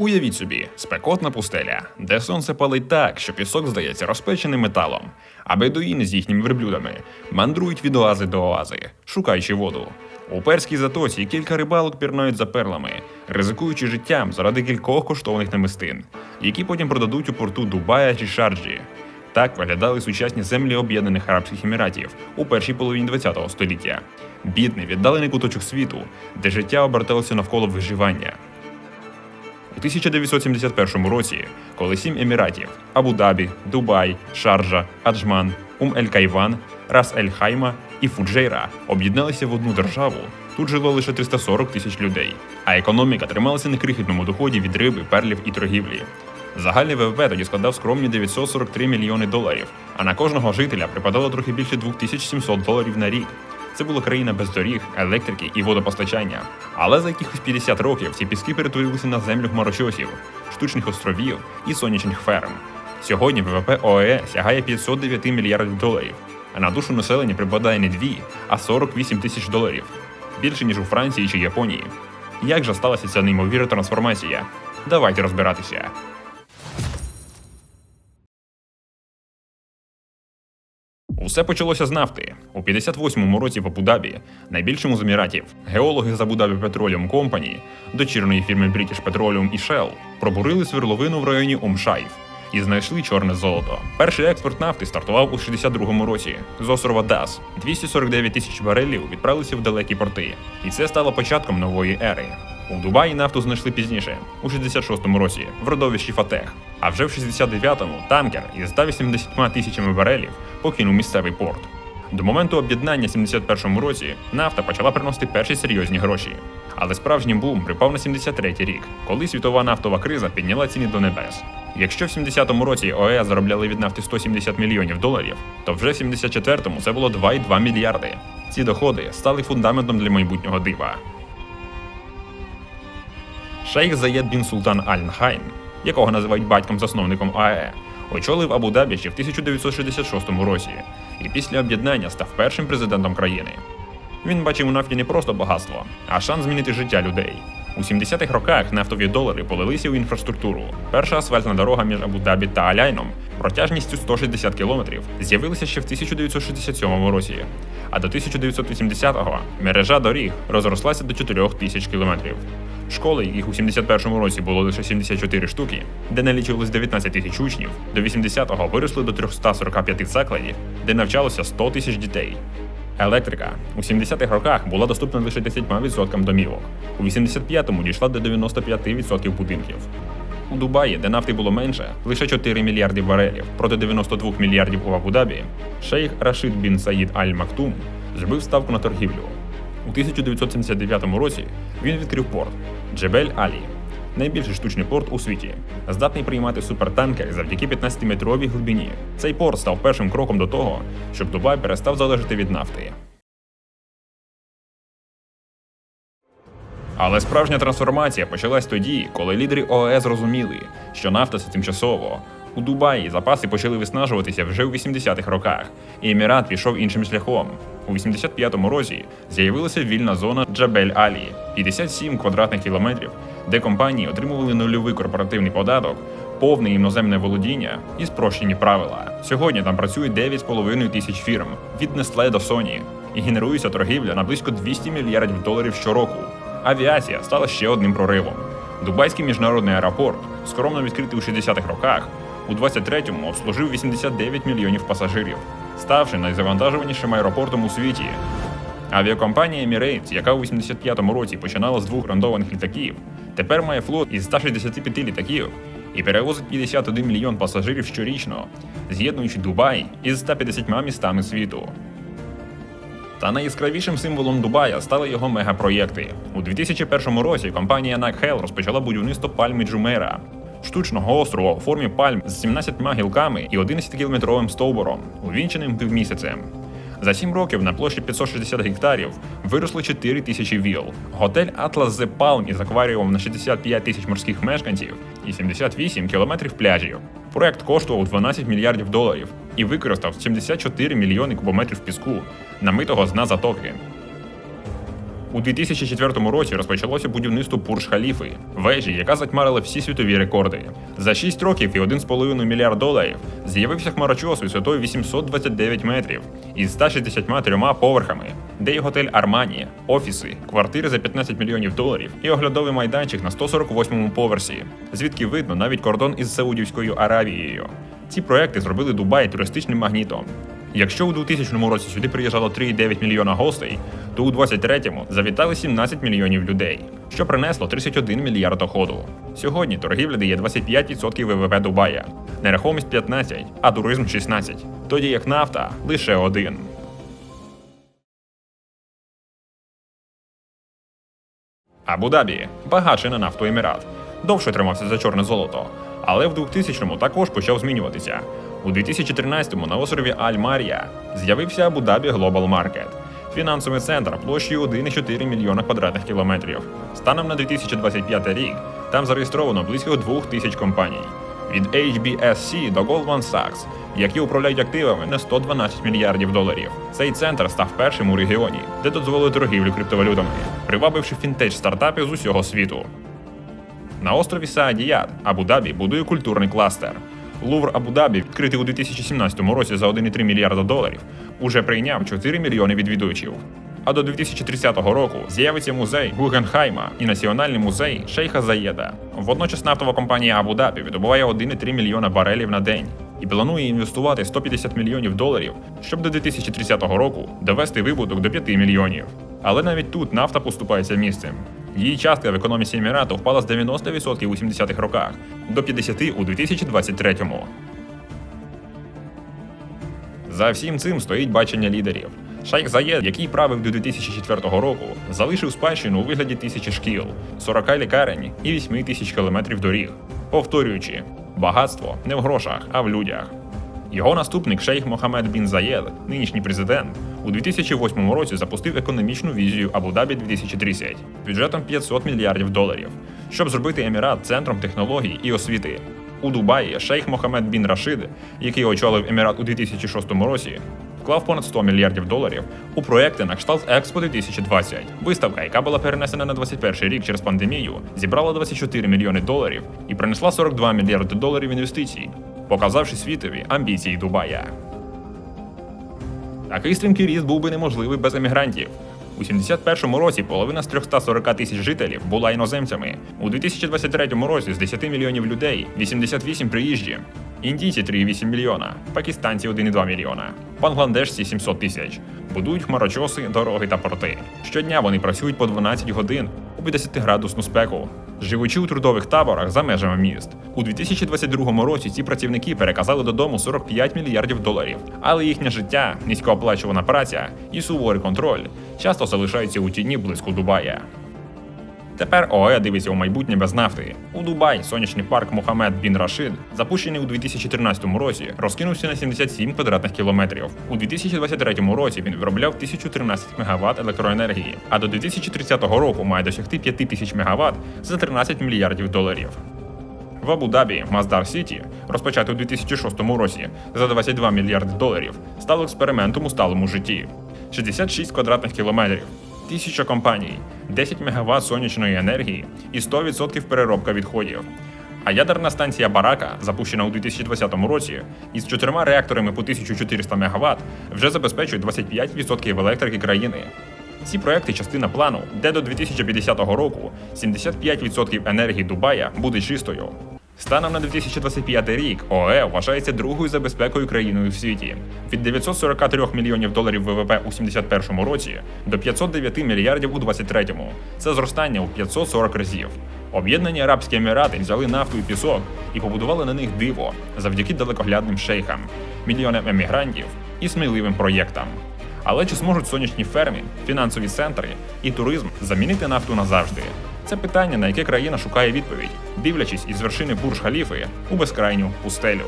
Уявіть собі, спекотна пустеля, де сонце палить так, що пісок здається розпеченим металом, а бедуїни з їхніми верблюдами мандрують від оази до оази, шукаючи воду. У перській затоці кілька рибалок пірнають за перлами, ризикуючи життям заради кількох коштовних намистин, які потім продадуть у порту Дубая чи Шарджі. Так виглядали сучасні землі Об'єднаних Арабських Еміратів у першій половині ХХ століття. Бідний віддалений куточок світу, де життя оберталося навколо виживання. У 1971 році, коли сім еміратів Абу-Дабі, Дубай, Шарджа, Аджман, Ум-Ель-Кайван, Рас-Ель-Хайма і Фуджейра об'єдналися в одну державу, тут жило лише 340 тисяч людей, а економіка трималася на крихітному доході від риби, перлів і торгівлі. Загальний ВВП тоді складав скромні 943 мільйони доларів, а на кожного жителя припадало трохи більше 2700 доларів на рік. Це була країна без доріг, електрики і водопостачання. Але за якихось 50 років ці піски перетворилися на землю хмарочосів, штучних островів і сонячних ферм. Сьогодні ВВП ОЕ сягає 509 мільярдів доларів, а на душу населення припадає не 2, а 48 тисяч доларів більше ніж у Франції чи Японії. Як же сталася ця неймовірна трансформація? Давайте розбиратися. Усе почалося з нафти. У 58-му році в Абу-Дабі, найбільшому з еміратів, геологи з Абу-Дабі Petroleum Company, дочірної фірми British Petroleum і Shell, пробурили сверловину в районі Умшайф і знайшли чорне золото. Перший експорт нафти стартував у 62-му році з острова Дас. 249 тисяч барелів відправилися в далекі порти, і це стало початком нової ери. У Дубаї нафту знайшли пізніше, у 66-му році, в родовищі Фатех. А вже в 69-му танкер із 180 тисячами барелів покинув місцевий порт. До моменту об'єднання в 71-му році нафта почала приносити перші серйозні гроші. Але справжній бум припав на 73-й рік, коли світова нафтова криза підняла ціни до небес. Якщо в 70-му році ОЕА заробляли від нафти 170 мільйонів доларів, то вже в 74-му це було 2,2 мільярди. Ці доходи стали фундаментом для майбутнього дива. Шейх Заєд Бін Султан Аль Нахайн, якого називають батьком-засновником АЕ, очолив Абу-Дабі ще в 1966 році і після об'єднання став першим президентом країни. Він бачив у нафті не просто багатство, а шанс змінити життя людей. У 70-х роках нафтові долари полилися у інфраструктуру. Перша асфальтна дорога між Абу-Дабі та Аляйном протяжністю 160 кілометрів з'явилася ще в 1967 році. А до 1980-го мережа доріг розрослася до 4 тисяч кілометрів. Школи, яких у 71-му році було лише 74 штуки, де налічувалось 19 тисяч учнів, до 80-го виросли до 345 закладів, де навчалося 100 тисяч дітей. Електрика у 70-х роках була доступна лише 10% домівок, у 85-му дійшла до 95% будинків. У Дубаї, де нафти було менше, лише 4 мільярди барелів проти 92 мільярдів у Абу-Дабі, шейх Рашид Бін Саїд Аль Мактум зробив ставку на торгівлю. У 1979 році він відкрив порт Джебель Алі, найбільший штучний порт у світі, здатний приймати супертанкери завдяки 15-метровій глибині. Цей порт став першим кроком до того, щоб Дубай перестав залежати від нафти. Але справжня трансформація почалась тоді, коли лідери ОАЕ зрозуміли, що нафта це тимчасово. У Дубаї запаси почали виснажуватися вже у 80-х роках, і Емірат пішов іншим шляхом. У 85-му році з'явилася вільна зона Джабель Алі 57 квадратних кілометрів, де компанії отримували нульовий корпоративний податок, повне іноземне володіння і спрощені правила. Сьогодні там працює 9,5 тисяч фірм від Nestle до Sony, і генерується торгівля на близько 200 мільярдів доларів щороку. Авіація стала ще одним проривом. Дубайський міжнародний аеропорт, скромно відкритий у 60-х роках, у 23-му обслужив 89 мільйонів пасажирів, ставши найзавантажуванішим аеропортом у світі. Авіакомпанія Emirates, яка у 85-му році починала з двох рандованих літаків, тепер має флот із 165 літаків і перевозить 51 мільйон пасажирів щорічно, з'єднуючи Дубай із 150 містами світу. Та найяскравішим символом Дубая стали його мегапроєкти. У 2001 році компанія NACHEL розпочала будівництво пальми Джумера, штучного острова у формі пальм з 17 гілками і 11-кілометровим стовбуром, увінченим півмісяцем. За 7 років на площі 560 гектарів виросли 4 тисячі віл. Готель Atlas The Palm із акваріумом на 65 тисяч морських мешканців і 78 кілометрів пляжів. Проект коштував 12 мільярдів доларів і використав 74 мільйони кубометрів піску, намитого з дна затоки. У 2004 році розпочалося будівництво Бурж Халіфи, вежі, яка затьмарила всі світові рекорди. За 6 років і 1,5 мільярд доларів з'явився хмарочос висотою 829 метрів із 163 поверхами, де є готель Армані, офіси, квартири за 15 мільйонів доларів і оглядовий майданчик на 148-му поверсі, звідки видно навіть кордон із Саудівською Аравією. Ці проекти зробили Дубай туристичним магнітом. Якщо у 2000 році сюди приїжджало 3,9 мільйона гостей, то у 23-му завітали 17 мільйонів людей, що принесло 31 мільярд доходу. Сьогодні торгівля дає 25% ВВП Дубая, нерухомість 15, а туризм 16, тоді як нафта лише один. Абу-Дабі багатший на нафту Емірат. Довше тримався за чорне золото, але в 2000-му також почав змінюватися. У 2013-му на острові Аль-Марія з'явився Абу-Дабі Global Market – фінансовий центр площею 1,4 мільйона квадратних кілометрів. Станом на 2025 рік там зареєстровано близько 2 тисяч компаній. Від HBSC до Goldman Sachs, які управляють активами на 112 мільярдів доларів. Цей центр став першим у регіоні, де дозволили торгівлю криптовалютами, привабивши фінтеч стартапів з усього світу. На острові Саадіят Абу-Дабі будує культурний кластер. Лувр Абу-Дабі, відкритий у 2017 році за 1,3 мільярда доларів, уже прийняв 4 мільйони відвідувачів. А до 2030 року з'явиться музей Гугенхайма і національний музей Шейха Заєда. Водночас нафтова компанія Абу-Дабі видобуває 1,3 мільйона барелів на день і планує інвестувати 150 мільйонів доларів, щоб до 2030 року довести вибуток до 5 мільйонів. Але навіть тут нафта поступається місцем. Її частка в економіці Емірату впала з 90% у 70-х роках до 50% у 2023-му. За всім цим стоїть бачення лідерів. Шайх Заєд, який правив до 2004 року, залишив спадщину у вигляді тисячі шкіл, 40 лікарень і 8 тисяч кілометрів доріг. Повторюючи, багатство не в грошах, а в людях. Його наступник шейх Мохамед Бін Заєд, нинішній президент, у 2008 році запустив економічну візію Абу-Дабі 2030 бюджетом 500 мільярдів доларів, щоб зробити Емірат центром технологій і освіти. У Дубаї шейх Мохамед Бін Рашид, який очолив Емірат у 2006 році, вклав понад 100 мільярдів доларів у проекти на кшталт Експо 2020. Виставка, яка була перенесена на 21 рік через пандемію, зібрала 24 мільйони доларів і принесла 42 мільярди доларів інвестицій, показавши світові амбіції Дубая. Такий стрімкий ріст був би неможливий без емігрантів. У 71-му році половина з 340 тисяч жителів була іноземцями. У 2023 році з 10 мільйонів людей 88 приїжджі. Індійці 3,8 мільйона, пакистанці 1,2 мільйона, бангладешці 700 тисяч. Будують хмарочоси, дороги та порти. Щодня вони працюють по 12 годин у 50-градусну спеку, живучи у трудових таборах за межами міст. У 2022 році ці працівники переказали додому 45 мільярдів доларів, але їхнє життя, низькооплачувана праця і суворий контроль часто залишаються у тіні близько Дубая. Тепер ОАЕ дивиться у майбутнє без нафти. У Дубай сонячний парк Мохамед Бін Рашид, запущений у 2013 році, розкинувся на 77 квадратних кілометрів. У 2023 році він виробляв 1013 МВт електроенергії, а до 2030 року має досягти 5000 МВт за 13 мільярдів доларів. В Абу-Дабі Маздар Сіті, розпочатий у 2006 році за 22 мільярди доларів, стало експериментом у сталому житті. 66 квадратних кілометрів, тисяча компаній, 10 МВт сонячної енергії і 100% переробка відходів. А ядерна станція Барака, запущена у 2020 році, із чотирма реакторами по 1400 МВт, вже забезпечує 25% електрики країни. Ці проекти частина плану, де до 2050 року 75% енергії Дубая буде чистою. Станом на 2025 рік ОАЕ вважається другою за безпекою країною в світі. Від 943 мільйонів доларів ВВП у 71 році до 509 мільярдів у 23-му. Це зростання у 540 разів. Об'єднані Арабські Емірати взяли нафту і пісок і побудували на них диво завдяки далекоглядним шейхам, мільйонам емігрантів і сміливим проєктам. Але чи зможуть сонячні ферми, фінансові центри і туризм замінити нафту назавжди? Це питання, на яке країна шукає відповідь, дивлячись із вершини бурж халіфи у безкрайню пустелю.